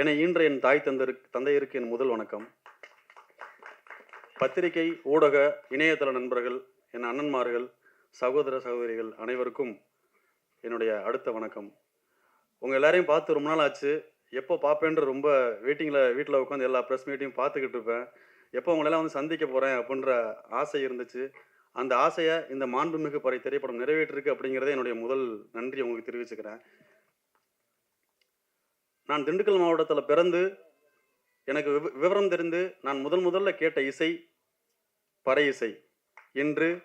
என ஈன்ற என் தாய் தந்தருக்கு தந்தையருக்கு என் முதல் வணக்கம். பத்திரிகை ஊடக இணையதள நண்பர்கள் என் அண்ணன்மார்கள் சகோதர சகோதரிகள் அனைவருக்கும் என்னுடைய அடுத்த வணக்கம். உங்கள் எல்லாரையும் பார்த்து ரொம்ப நாள் ஆச்சு. எப்போ பார்ப்பேன்ற ரொம்ப வெயிட்டிங்கில் வீட்டில் உட்காந்து எல்லா ப்ரெஸ் மீட்டையும் பார்த்துக்கிட்டு இருப்பேன். எப்போ உங்களெல்லாம் வந்து சந்திக்க போகிறேன் அப்படின்ற ஆசை இருந்துச்சு. அந்த ஆசையை இந்த மாண்புமிகு பறை திரைப்படம் நிறைவேற்றிருக்கு அப்படிங்கிறதே என்னுடைய முதல் நன்றி உங்களுக்கு தெரிவிச்சுக்கிறேன். நான் திண்டுக்கல் மாவட்டத்தில் பிறந்து எனக்கு விவ- விவரம் தெரிந்து நான் முதல் முதல்ல கேட்ட இசை பறை இசை. இன்று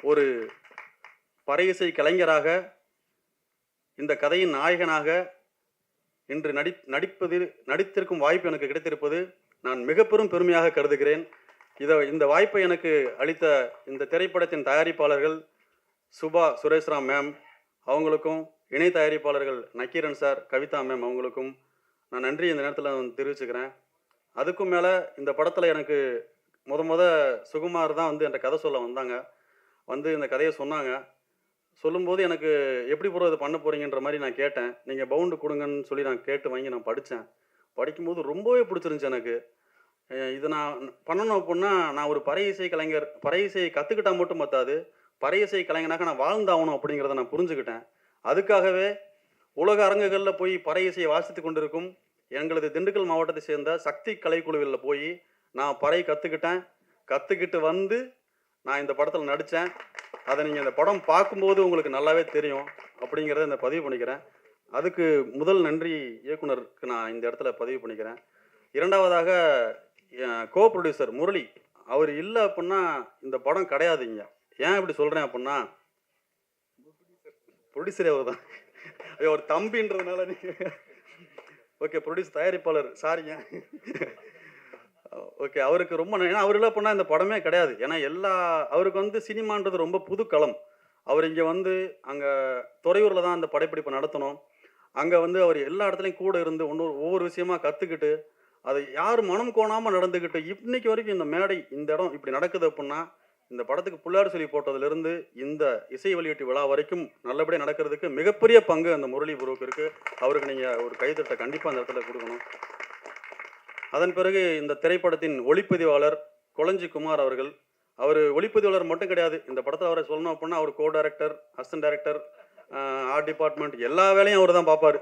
ஒரு பறை இசை கலைஞராக இந்த கதையின் நாயகனாக இன்று நடி நடிப்பதில் நடித்திருக்கும் வாய்ப்பு எனக்கு கிடைத்திருப்பது நான் மிக பெரும் பெருமையாக கருதுகிறேன். இதை இந்த வாய்ப்பை எனக்கு அளித்த இந்த திரைப்படத்தின் தயாரிப்பாளர்கள் சுபா சுரேஷ்ராம் மேம் அவங்களுக்கும் இணை தயாரிப்பாளர்கள் நக்கீரன் சார் கவிதா மேம் அவங்களுக்கும் நான் நன்றி இந்த நேரத்தில் தெரிவிச்சுக்கிறேன். அதுக்கும் மேலே இந்த படத்தில் எனக்கு முத முத சுகுமார் தான் வந்து என்ற கதை சொல்ல வந்தாங்க. வந்து இந்த கதையை சொன்னாங்க. சொல்லும்போது எனக்கு எப்படி ப்ரோ இதை பண்ண போகிறீங்கன்ற மாதிரி நான் கேட்டேன். நீங்கள் பவுண்டு கொடுங்கன்னு சொல்லி நான் கேட்டு வாங்கி நான் படித்தேன் படிக்கும்போது ரொம்பவே பிடிச்சிருந்துச்சு எனக்கு. இதை நான் பண்ணணும் அப்படின்னா நான் ஒரு பறை இசை கலைஞர் பறை இசையை கற்றுக்கிட்டா மட்டும் பத்தாது. பறை இசை கலைஞனாக நான் வாழ்ந்தாகணும் அப்படிங்கிறத நான் புரிஞ்சுக்கிட்டேன். அதுக்காகவே உலக அரங்குகளில் போய் பறை இசையை வாசித்து கொண்டிருக்கும் எங்களது திண்டுக்கல் மாவட்டத்தை சேர்ந்த சக்தி கலைக்குழுவில் போய் நான் பறை கற்றுக்கிட்டேன் கற்றுக்கிட்டு வந்து நான் இந்த படத்தில் நடித்தேன் அதை நீங்கள் இந்த படம் பார்க்கும்போது உங்களுக்கு நல்லாவே தெரியும் அப்படிங்கிறத இந்த பதிவு பண்ணிக்கிறேன். அதுக்கு முதல் நன்றி இயக்குனருக்கு நான் இந்த இடத்துல பதிவு பண்ணிக்கிறேன். இரண்டாவதாக கோ ப்ரொடியூசர் முரளி அவர் இல்லை அப்படின்னா இந்த படம் கிடையாதுங்க. ஏன் இப்படி சொல்கிறேன் அப்படின்னா ப்ரொடியூசரே அவர் தான். ஐயோ ஒரு தம்பின்றதுனால நீங்கள் ஓகே ப்ரொடியூஸ் தயாரிப்பாளர். சாரிங்க ஓகே அவருக்கு ரொம்ப ஏன்னா அவர் இல்லை அப்படின்னா இந்த படமே கிடையாது. ஏன்னா எல்லா அவருக்கு வந்து சினிமான்றது ரொம்ப புது களம். அவர் இங்கே வந்து அங்கே துறையூரில் தான் அந்த படைப்பிடிப்பை நடத்தணும். அங்கே வந்து அவர் எல்லா இடத்துலையும் கூட இருந்து ஒன்று ஒவ்வொரு விஷயமா கற்றுக்கிட்டு அதை யார் மனம் கோணாமல் நடந்துக்கிட்டு இன்னைக்கு வரைக்கும் இந்த மேடை இந்த இடம் இப்படி நடக்குது அப்படின்னா இந்த படத்துக்கு புள்ளார் சொல்லி போட்டதுலேருந்து இந்த இசை வெளியீட்டு விழா வரைக்கும் நல்லபடியாக நடக்கிறதுக்கு மிகப்பெரிய பங்கு அந்த முரளி புரோக்கு இருக்குது அவருக்கு நீங்கள் ஒரு கைத்தட்டை கண்டிப்பாக அந்த இடத்துல கொடுக்கணும். அதன் பிறகு இந்த திரைப்படத்தின் ஒளிப்பதிவாளர் கொளஞ்சி குமார் அவர்கள். அவர் ஒளிப்பதிவாளர் மட்டும் கிடையாது. இந்த படத்தில் அவரை சொல்லணும் அப்படின்னா அவர் co director assistant director art department எல்லா வேலையும் அவர் தான் பார்ப்பார்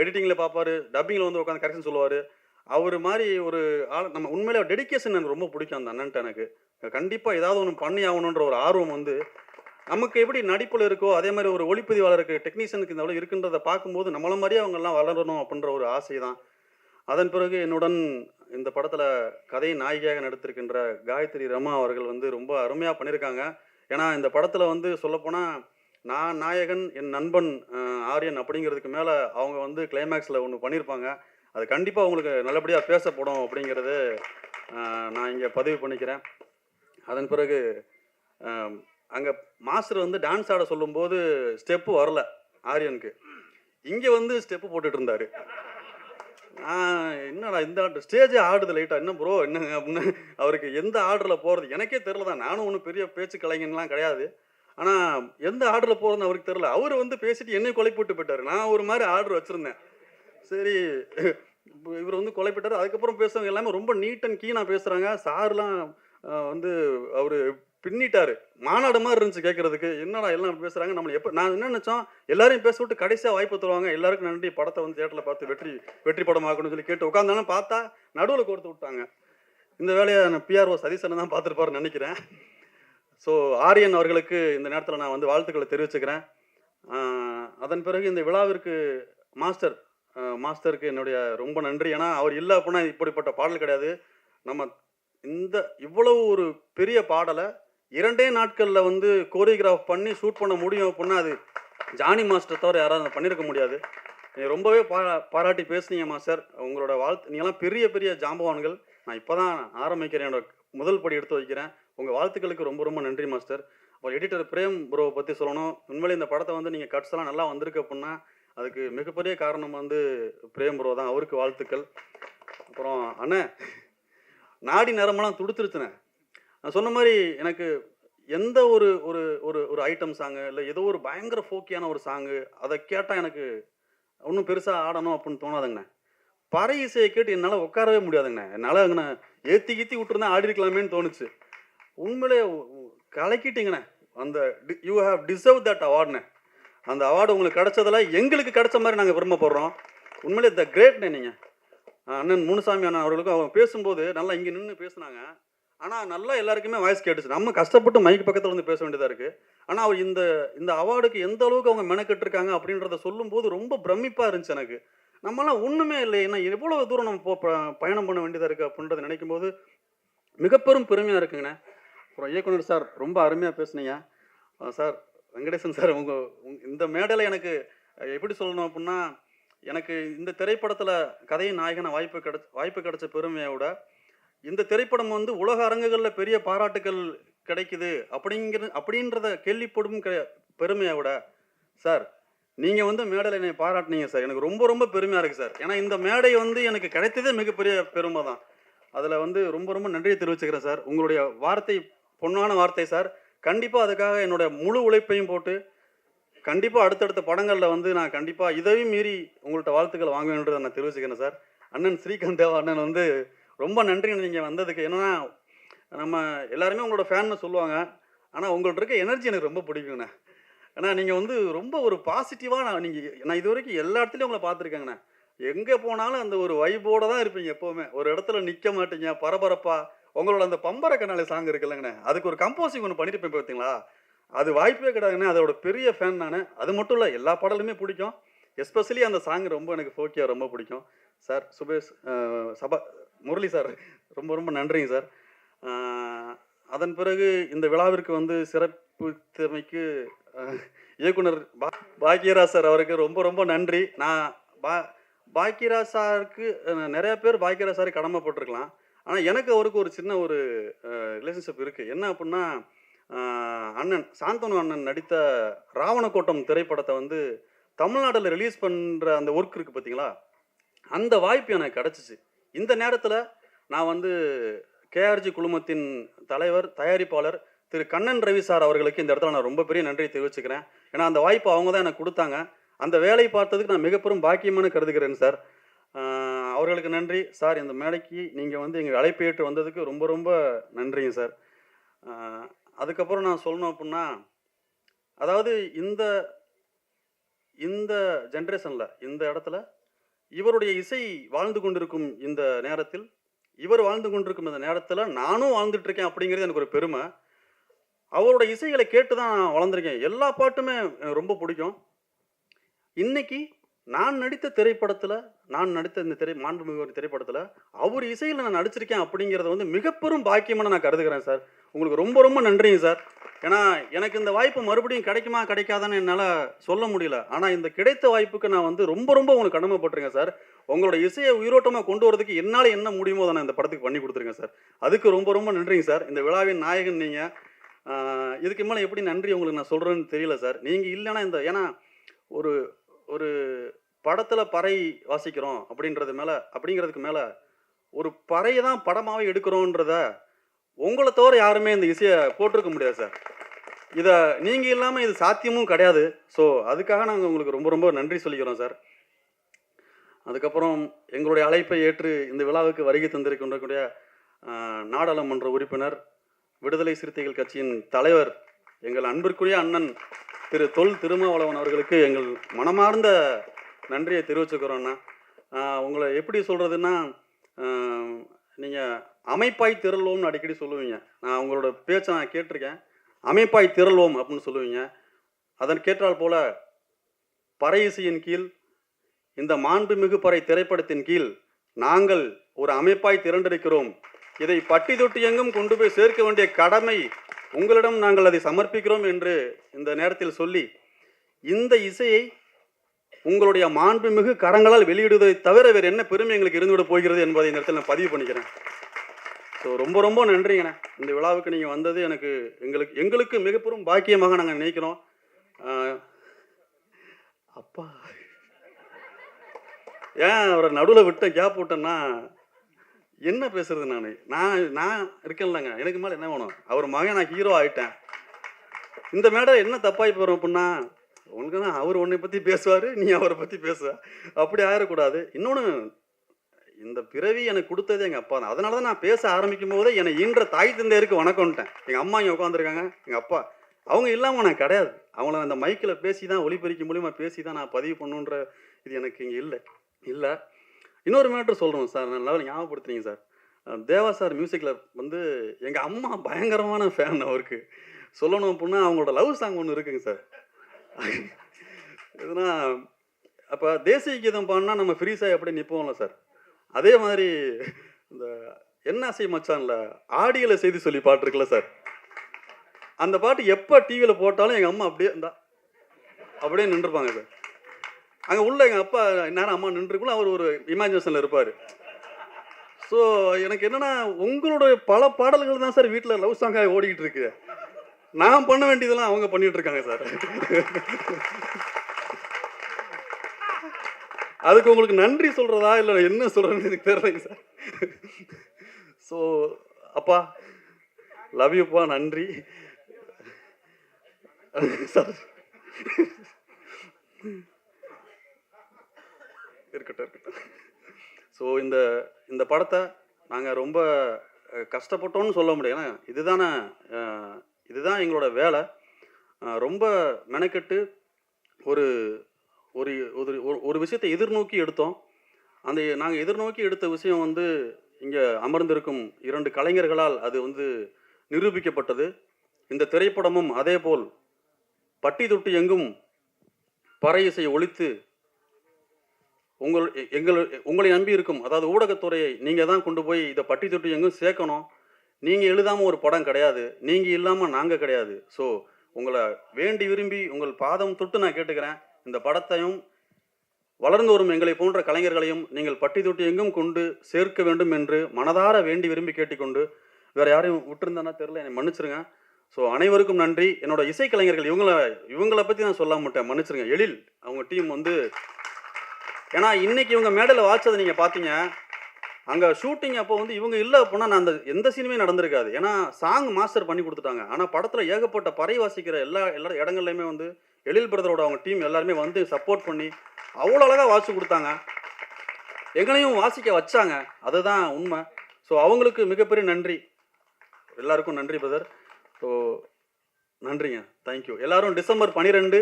எடிட்டிங்கில் பார்ப்பார். டப்பிங்கில் வந்து உட்காந்து கரெக்ஷன் சொல்லுவார். அவர் மாதிரி ஒரு ஆள் நம்ம உண்மையிலே டெடிகேஷன் எனக்கு ரொம்ப பிடிக்கும் அந்த அண்ணன்ட்ட எனக்கு. கண்டிப்பாக ஏதாவது ஒன்று பண்ணி ஆகணுன்ற ஒரு ஆர்வம் வந்து நமக்கு எப்படி நடிப்பில் இருக்கோ அதே மாதிரி ஒரு ஒளிப்பதிவாளருக்கு டெக்னீஷியனுக்கு இந்த அளவு இருக்குன்றதை பார்க்கும்போது நம்மள மாதிரியே அவங்கெல்லாம் வளரணும் அப்படின்ற ஒரு ஆசை தான் அதன் பிறகு என்னுடன் இந்த படத்தில் கதை நாயகியாக நடித்திருக்கின்ற காயத்ரி ரமா அவர்கள் வந்து ரொம்ப அருமையாக பண்ணியிருக்காங்க. ஏன்னா இந்த படத்தில் வந்து சொல்லப்போனால் நான் நாயகன் என் நண்பன் ஆரியன் அப்படிங்கிறதுக்கு மேலே அவங்க வந்து கிளைமேக்ஸில் ஒன்று பண்ணியிருப்பாங்க. அது கண்டிப்பாக உங்களுக்கு நல்லபடியாக பேசப்படும் அப்படிங்கிறது நான் இங்கே பதிவு பண்ணிக்கிறேன். அதன் பிறகு அங்கே மாஸ்டர் வந்து டான்ஸ் ஆட சொல்லும்போது ஸ்டெப்பு வரல ஆரியனுக்கு. இங்கே வந்து ஸ்டெப்பு போட்டுட்டு இருந்தார். என்னடா இந்த ஆர்டர் ஸ்டேஜே ஆடுது லைட்டாக என்ன ப்ரோ என்னங்க அப்படின்னு அவருக்கு எந்த ஆர்டரில் போகிறது எனக்கே தெரில தான். நானும் ஒன்றும் பெரிய பேச்சு கலைஞன்லாம் கிடையாது. ஆனால் எந்த ஆர்டரில் போகிறதுன்னு அவருக்கு தெரில அவர் வந்து பேசிட்டு என்னை கொலை போட்டு போயிட்டார். நான் ஒரு மாதிரி ஆர்டர் வச்சுருந்தேன். சரி இவர் வந்து கொலை போயிட்டார் அதுக்கப்புறம் பேசுறவங்க எல்லாமே ரொம்ப நீட் அண்ட் கீனாக பேசுகிறாங்க சார்லாம் வந்து அவர் பின்னிட்டாரு. மாநாடு மாதிரி இருந்துச்சு கேட்கறதுக்கு என்னடா எல்லாம் பேசுகிறாங்க பேசுறாங்க? நம்மளை எப்போ நான் என்ன நினைச்சோம்? எல்லாரையும் பேச விட்டு கடைசியாக வாய்ப்பு தருவாங்க. எல்லாருக்கும் நன்றி. படத்தை வந்து தேட்டரில் பார்த்து வெற்றி வெற்றி படம் ஆகணும்னு சொல்லி கேட்டு உட்காந்தாலும் பார்த்தா நடுவில் கொடுத்து விட்டாங்க. இந்த வேலையை நான் பிஆர்ஓ சதீசனை தான் பார்த்துருப்பாருன்னு நினைக்கிறேன். ஸோ ஆரியன் அவர்களுக்கு இந்த நேரத்தில் நான் வந்து வாழ்த்துக்களை தெரிவிச்சுக்கிறேன். அதன் பிறகு இந்த விழாவிற்கு மாஸ்டர் மாஸ்டருக்கு என்னுடைய ரொம்ப நன்றி. ஏன்னா அவர் இல்லை அப்படின்னா இப்படிப்பட்ட பாடல் கிடையாது. நம்ம இந்த இவ்வளவு ஒரு பெரிய பாடலை இரண்டே நாட்களில் வந்து கோரியோகிராஃப் பண்ணி ஷூட் பண்ண முடியும் அப்படின்னா அது ஜானி மாஸ்டர் தவிர யாராவது பண்ணியிருக்க முடியாது. நீங்கள் ரொம்பவே பா பாராட்டி பேசுனீங்க மாஸ்டர். உங்களோட வாழ்த்து நீங்களாம் பெரிய பெரிய ஜாம்பவான்கள். நான் இப்போ தான் ஆரம்பிக்கிறேன். என்னோட முதல் படி எடுத்து வைக்கிறேன். உங்கள் வாழ்த்துக்களுக்கு ரொம்ப ரொம்ப நன்றி மாஸ்டர். அப்புறம் எடிட்டர் பிரேம் ப்ரோவை பற்றி சொல்லணும். உண்மையிலே இந்த படத்தை வந்து நீங்கள் கட்ஸ் எல்லாம் நல்லா வந்திருக்கு அப்படின்னா அதுக்கு மிகப்பெரிய காரணம் வந்து பிரேம் ப்ரோ தான். அவருக்கு வாழ்த்துக்கள். அப்புறம் அண்ணே நாடி நேரமெல்லாம் துடுத்துருச்சுனே நான் சொன்ன மாதிரி எனக்கு எந்த ஒரு ஒரு ஒரு ஒரு ஐட்டம் சாங்கு இல்லை ஏதோ ஒரு பயங்கர ஃபோக்கியான ஒரு சாங்கு அதை கேட்டால் எனக்கு ஒன்றும் பெருசாக ஆடணும் அப்படின்னு தோணாதுங்கண்ணே. பறை இசையை கேட்டு என்னால் உட்காரவே முடியாதுங்கண்ணே. என்னால் அங்கண்ணே ஏற்றி கீத்தி விட்டுருந்தா ஆடி இருக்கலாமேன்னு தோணுச்சு. உண்மையிலே கலக்கிட்டீங்கண்ணே. அந்த யூ ஹாவ் டிசர்வ் தட் அவார்டுண்ணே அந்த அவார்டு உங்களுக்கு கிடச்சதெல்லாம் எங்களுக்கு கிடைச்ச மாதிரி நாங்கள் விரும்பப்படுறோம். உண்மையிலே த கிரேட்னே நீங்கள் அண்ணன் முனுசாமி அண்ணன் அவர்களுக்கும் அவங்க பேசும்போது நல்லா இங்கே நின்று பேசுனாங்க. ஆனால் நல்லா எல்லாருக்குமே வாய்ஸ் கேட்டுச்சு. நம்ம கஷ்டப்பட்டு மைக் பக்கத்தில் வந்து பேச வேண்டியதாக இருக்குது ஆனால் அவர் இந்த இந்த அவார்டுக்கு எந்த அளவுக்கு அவங்க மெனக்கெட்டுருக்காங்க அப்படின்றத சொல்லும்போது ரொம்ப பிரமிப்பாக இருந்துச்சு எனக்கு. நம்மலாம் ஒன்றுமே இல்லை. ஏன்னா எவ்வளோ தூரம் நம்ம போ பயணம் பண்ண வேண்டியதாக இருக்குது அப்படின்றத நினைக்கும் போது மிகப்பெரும் பெருமையாக இருக்குங்கண்ணே. அப்புறம் இயக்குனர் சார் ரொம்ப அருமையாக பேசுனீங்க. சார் வெங்கடேசன் சார் உங்கள் இந்த மேடையில் எனக்கு எப்படி சொல்லணும் அப்படின்னா எனக்கு இந்த திரைப்படத்தில் கதையின் நாயகன வாய்ப்பு கிடைச்ச வாய்ப்பு கிடைச்ச பெருமையோட விட இந்த திரைப்படம் வந்து உலக அரங்குகளில் பெரிய பாராட்டுகள் கிடைக்குது அப்படிங்கிற அப்படின்றத கேள்விப்படும் கெ- பெருமையை விட சார் நீங்கள் வந்து மேடையில் என்னை பாராட்டினீங்க சார். எனக்கு ரொம்ப ரொம்ப பெருமையாக இருக்குது சார். ஏன்னா இந்த மேடை வந்து எனக்கு கிடைத்ததே மிகப்பெரிய பெருமை தான் அதில் வந்து ரொம்ப ரொம்ப நன்றியை தெரிவிச்சுக்கிறேன் சார். உங்களுடைய வார்த்தை பொன்னான வார்த்தை சார். கண்டிப்பாக அதுக்காக என்னோட முழு உழைப்பையும் போட்டு கண்டிப்பாக அடுத்தடுத்த படங்களில் வந்து நான் கண்டிப்பாக இதையும் மீறி உங்கள்கிட்ட வாழ்த்துக்கள் வாங்க வேண்டியதை நான் தெரிவிச்சுக்கிறேன் சார். அண்ணன் ஸ்ரீகாந்த் தேவா அண்ணன் வந்து ரொம்ப நன்றி நீங்கள் வந்ததுக்கு. என்னென்னா நம்ம எல்லாருமே உங்களோட ஃபேன்னு சொல்லுவாங்க. ஆனால் உங்கள்ட்ட இருக்க எனர்ஜி எனக்கு ரொம்ப பிடிக்குங்கண்ணே. ஏன்னா நீங்கள் வந்து ரொம்ப ஒரு பாசிட்டிவாக நான் நீங்கள் நான் இது வரைக்கும் எல்லா இடத்துலையும் உங்களை பார்த்துருக்கேங்கண்ணே. எங்கே போனாலும் அந்த ஒரு வைபோடு தான் இருப்பீங்க எப்போவுமே. ஒரு இடத்துல நிற்க மாட்டீங்க பரபரப்பாக உங்களோட அந்த பம்பர கண்ணாலே சாங் இருக்குல்லங்கண்ணே அதுக்கு ஒரு கம்போசிங் ஒன்று பண்ணியிருப்பேன் பார்த்தீங்களா அது வாய்ப்பே கிடையாதுண்ணே அதோட பெரிய ஃபேன் நான். அது மட்டும் இல்லை எல்லா பாடலுமே பிடிக்கும். எஸ்பெஷலி அந்த சாங் ரொம்ப எனக்கு ஃபோக்கியா ரொம்ப பிடிக்கும். சார் சுபேஷ் சபா முரளி சார் ரொம்ப ரொம்ப நன்றிங்க சார் அதன் பிறகு இந்த விழாவிற்கு வந்து சிறப்பு திறமைக்கு இயக்குனர் பா பாக்கியராஜ் சார் அவருக்கு ரொம்ப ரொம்ப நன்றி. நான் பா பாக்கியராஜ் சாருக்கு நிறையா பேர் பாக்கியராஜ் சாருக்கு கடமைப்பட்டிருக்கலாம். ஆனால் எனக்கு அவருக்கு ஒரு சின்ன ஒரு ரிலேஷன்ஷிப் இருக்குது என்ன அப்படின்னா அண்ணன் சாந்தனு அண்ணன் நடித்த ராவணக்கோட்டம் திரைப்படத்தை வந்து தமிழ்நாட்டில் ரிலீஸ் பண்ணுற அந்த ஒர்க் இருக்குது பார்த்தீங்களா அந்த வாய்ப்பு எனக்கு கிடச்சிச்சு. இந்த நேரத்தில் நான் வந்து கேஆர்ஜி குழுமத்தின் தலைவர் தயாரிப்பாளர் திரு கண்ணன் ரவி சார் அவர்களுக்கு இந்த இடத்துல நான் ரொம்ப பெரிய நன்றியை தெரிவிச்சுக்கிறேன். ஏன்னா அந்த வாய்ப்பு அவங்க தான் எனக்கு கொடுத்தாங்க. அந்த வேலை பார்த்ததுக்கு நான் மிகப்பெரும் பாக்கியமான கருதுகிறேன் சார். அவர்களுக்கு நன்றி. சார் இந்த மேடைக்கு நீங்கள் வந்து எங்கள் அழைப்பு ஏற்று வந்ததுக்கு ரொம்ப ரொம்ப நன்றிங்க சார். அதுக்கப்புறம் நான் சொல்லணும் அப்படின்னா அதாவது இந்த இந்த ஜென்ரேஷனில் இந்த இடத்துல இவருடைய இசை வாழ்ந்து கொண்டிருக்கும் இந்த நேரத்தில் இவர் வாழ்ந்து கொண்டிருக்கும் இந்த நேரத்தில் நானும் வாழ்ந்துட்டுருக்கேன் அப்படிங்கிறது எனக்கு ஒரு பெருமை. அவரோட இசைகளை கேட்டு தான் நான் வளர்ந்துருக்கேன். எல்லா பாட்டுமே எனக்கு ரொம்ப பிடிக்கும். இன்னைக்கு நான் நடித்த திரைப்படத்தில் நான் நடித்த இந்த திரை மாண்புமிகு ஒரு திரைப்படத்தில் அவர் இசையில் நான் நடிச்சிருக்கேன் அப்படிங்கிறத வந்து மிகப்பெரும் பாக்கியமான நான் கருதுகிறேன் சார். உங்களுக்கு ரொம்ப ரொம்ப நன்றிங்க சார். ஏன்னா எனக்கு இந்த வாய்ப்பு மறுபடியும் கிடைக்குமா கிடைக்காதான்னு என்னால் சொல்ல முடியல. ஆனால் இந்த கிடைத்த வாய்ப்புக்கு நான் வந்து ரொம்ப ரொம்ப உங்களுக்கு கடமைப்பட்டிருக்கேன் சார். உங்களோட இசையை உயிரோட்டமாக கொண்டு வரதுக்கு என்னால் என்ன முடியுமோ அதை நான் இந்த படத்துக்கு பண்ணி கொடுத்துருக்கேன் சார். அதுக்கு ரொம்ப ரொம்ப நன்றிங்க சார். இந்த விழாவின் நாயகன் நீங்கள் இதுக்கு மேலே எப்படி நன்றி உங்களுக்கு நான் சொல்கிறேன்னு தெரியல சார். நீங்கள் இல்லைன்னா இந்த ஏன்னா ஒரு ஒரு படத்தில் பறை வாசிக்கிறோம் அப்படின்றது மேலே அப்படிங்கிறதுக்கு மேலே ஒரு பறையை தான் படமாகவே எடுக்கிறோன்றத உங்களை தவிர யாருமே இந்த இசையை போட்டிருக்க முடியாது சார். இதை நீங்கள் இல்லாமல் இது சாத்தியமும் கிடையாது. ஸோ அதுக்காக நாங்கள் உங்களுக்கு ரொம்ப ரொம்ப நன்றி சொல்லிக்கிறோம் சார். அதுக்கப்புறம் எங்களுடைய அழைப்பை ஏற்று இந்த விழாவுக்கு வருகை தந்திருக்கின்றக்கூடிய நாடாளுமன்ற உறுப்பினர் விடுதலை சிறுத்தைகள் கட்சியின் தலைவர் எங்கள் அன்பிற்குரிய அண்ணன் திரு தொல் திருமாவளவன் அவர்களுக்கு எங்கள் மனமார்ந்த நன்றியை தெரிவிச்சுக்கிறோண்ணா உங்களை எப்படி சொல்கிறதுன்னா நீங்கள் அமைப்பாய் திரள்வோம்னு அடிக்கடி சொல்லுவீங்க. நான் உங்களோட பேச்சை நான் கேட்டிருக்கேன். அமைப்பாய் திரள்வோம் அப்படின்னு சொல்லுவீங்க. அதன் கேட்டால் போல பறை இசையின் கீழ் இந்த மாண்புமிகு பறை திரைப்படத்தின் கீழ் நாங்கள் ஒரு அமைப்பாய் திரண்டிருக்கிறோம். இதை பட்டி தொட்டி எங்கும் கொண்டு போய் சேர்க்க வேண்டிய கடமை உங்களிடம் நாங்கள் அதை சமர்ப்பிக்கிறோம் என்று இந்த நேரத்தில் சொல்லி இந்த இசையை உங்களுடைய மாண்புமிகு கரங்களால் வெளியிடுவதை தவிர வேறு என்ன பெருமை எங்களுக்கு இருந்துவிட போகிறது என்பதை இந்த இடத்தில் நான் பதிவு பண்ணிக்கிறேன். ஸோ ரொம்ப ரொம்ப நன்றிங்கண்ணே. இந்த விழாவுக்கு நீங்கள் வந்தது எனக்கு எங்களுக்கு எங்களுக்கு மிகப்பெரும் பாக்கியமாக நாங்கள் நினைக்கிறோம். அப்பா. ஏன் அவரை நடுவில் விட்டேன் கேப் விட்டேன்னா என்ன பேசுறது நான்? நான் நான் இருக்கேன்லங்க. எனக்கு மேலே என்ன வேணும்? அவர் மகன் நான் ஹீரோ ஆகிட்டேன் இந்த மேடை என்ன தப்பாகி போகிறோம் அப்படின்னா உனக்கு தான் அவர் உன்னை பற்றி பேசுவார் நீ அவரை பற்றி பேசுவ அப்படி ஆயிடக்கூடாது இன்னொன்று இந்த பிறவி எனக்கு கொடுத்தது எங்கள் அப்பா தான். அதனால தான் நான் பேச ஆரம்பிக்கும் போதே என்னை ஈன்ற தாய் தந்தையருக்கு வணக்கம்ட்டேன் எங்கள் அம்மா இங்கே உட்காந்துருக்காங்க எங்கள் அப்பா. அவங்க இல்லாமல் நான் கிடையாது. அவங்கள அந்த மைக்கில் பேசி தான் ஒளிபெருக்கி மூலியமா பேசி தான் நான் பதிவு பண்ணுன்ற இது எனக்கு இங்கே இல்லை. இல்லை. இன்னொரு மேட்ரு சொல்கிறோம் சார். நல்லா ஞாபகப்படுத்துறீங்க சார். தேவா சார் மியூசிக்கில் வந்து எங்கள் அம்மா பயங்கரமான ஃபேன் அவருக்கு. சொல்லணும் அப்படின்னா அவங்களோட லவ் சாங் ஒன்று இருக்குங்க சார். எதுனா அப்போ தேசிய கீதம் பாடினா நம்ம ஃப்ரீஸாக எப்படி நிற்போம்ல சார். அதே மாதிரி இந்த என்னாசை மச்சான்ல ஆடியில் செய்தி சொல்லி பாட்டு இருக்குல்ல சார். அந்த பாட்டு எப்போ டிவியில் போட்டாலும் எங்கள் அம்மா அப்படியே இருந்தா அப்படியே நின்றுப்பாங்க சார். அங்கே உள்ள எங்கள் அப்பா நேரம் அம்மா நின்றுக்குள்ள அவர் ஒரு இமேஜினேஷனில் இருப்பார். ஸோ எனக்கு என்னன்னா உங்களுடைய பல பாடல்கள் தான் சார் வீட்டில் லவ் சாங்காக ஓடிக்கிட்டு இருக்கு நான் பண்ண வேண்டியதெல்லாம் அவங்க பண்ணிகிட்டு இருக்காங்க சார். அதுக்கு உங்களுக்கு நன்றி சொல்கிறதா இல்லை என்ன சொல்கிறேன்னு எனக்கு தெரியலைங்க சார். ஸோ அப்பா லவ் யூப்பா நன்றி. சார். இருக்கட்டும் இருக்கட்டும். ஸோ இந்த இந்த படத்தை நாங்கள் ரொம்ப கஷ்டப்பட்டோன்னு கஷ்டப்பட்டோம்னு சொல்ல முடியும் ஏன்னா இதுதானே இதுதான் எங்களோட வேலை. ரொம்ப மெனக்கெட்டு ஒரு ஒரு ஒரு ஒரு- ஒரு விஷயத்தை எதிர்நோக்கி எடுத்தோம். அந்த நாங்கள் எதிர்நோக்கி எடுத்த விஷயம் வந்து இங்கே அமர்ந்திருக்கும் இரண்டு கலைஞர்களால் அது வந்து நிரூபிக்கப்பட்டது. இந்த திரைப்படமும் அதேபோல் பட்டி தொட்டி எங்கும் பறை இசை ஒழித்து உங்கள் எ- எங்கள் உங்களை நம்பி இருக்கும். அதாவது ஊடகத்துறையை நீங்கள் தான் கொண்டு போய் இதை பட்டி தொட்டி எங்கும் சேர்க்கணும். நீங்கள் எழுதாமல் ஒரு படம் கிடையாது. நீங்கள் இல்லாமல் நாங்கள் கிடையாது. ஸோ உங்களை வேண்டி விரும்பி உங்கள் பாதம் தொட்டு நான் கேட்டுக்கிறேன். இந்த படத்தையும் வளர்ந்து வரும் எங்களை போன்ற கலைஞர்களையும் நீங்கள் பட்டி தொட்டி எங்கும் கொண்டு சேர்க்க வேண்டும் என்று மனதார வேண்டி விரும்பி கேட்டுக்கொண்டு வேறு யாரையும் விட்டுருந்தானா தெரில என்னை மன்னிச்சிருங்க. ஸோ அனைவருக்கும் நன்றி. என்னோட இசைக்கலைஞர்கள் இவங்கள இவங்கள பற்றி நான் சொல்ல மாட்டேன் மன்னிச்சிருங்க. எழில் அவங்க டீம் வந்து ஏன்னா இன்னைக்கு இவங்க மேடையில் வாச்சதை நீங்கள் பார்த்தீங்க அங்கே ஷூட்டிங் அப்போ வந்து இவங்க இல்லை அப்படின்னா நான் அந்த எந்த சீனுமே நடந்திருக்காது. ஏன்னா சாங் மாஸ்டர் பண்ணி கொடுத்துட்டாங்க. ஆனால் படத்தில் ஏகப்பட்ட பறை வாசிக்கிற எல்லா எல்லா இடங்கள்லையுமே வந்து எழில் பிரதரோட அவங்க டீம் எல்லாருமே வந்து சப்போர்ட் பண்ணி அவ்வளோ அழகாக வாசி கொடுத்தாங்க. எங்களையும் வாசிக்க வச்சாங்க. அதுதான் உண்மை. ஸோ அவங்களுக்கு மிகப்பெரிய நன்றி. எல்லாருக்கும் நன்றி பிரதர் ஸோ நன்றிங்க. தேங்க்யூ எல்லாரும் டிசம்பர் பன்னிரெண்டு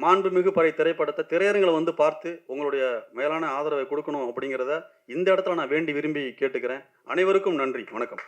மாண்புமிகு பறை திரைப்படத்தை திரையரங்களை வந்து பார்த்து உங்களுடைய மேலான ஆதரவை கொடுக்கணும் அப்படிங்கிறத இந்த இடத்துல நான் வேண்டி விரும்பி கேட்டுக்கிறேன். அனைவருக்கும் நன்றி. வணக்கம்.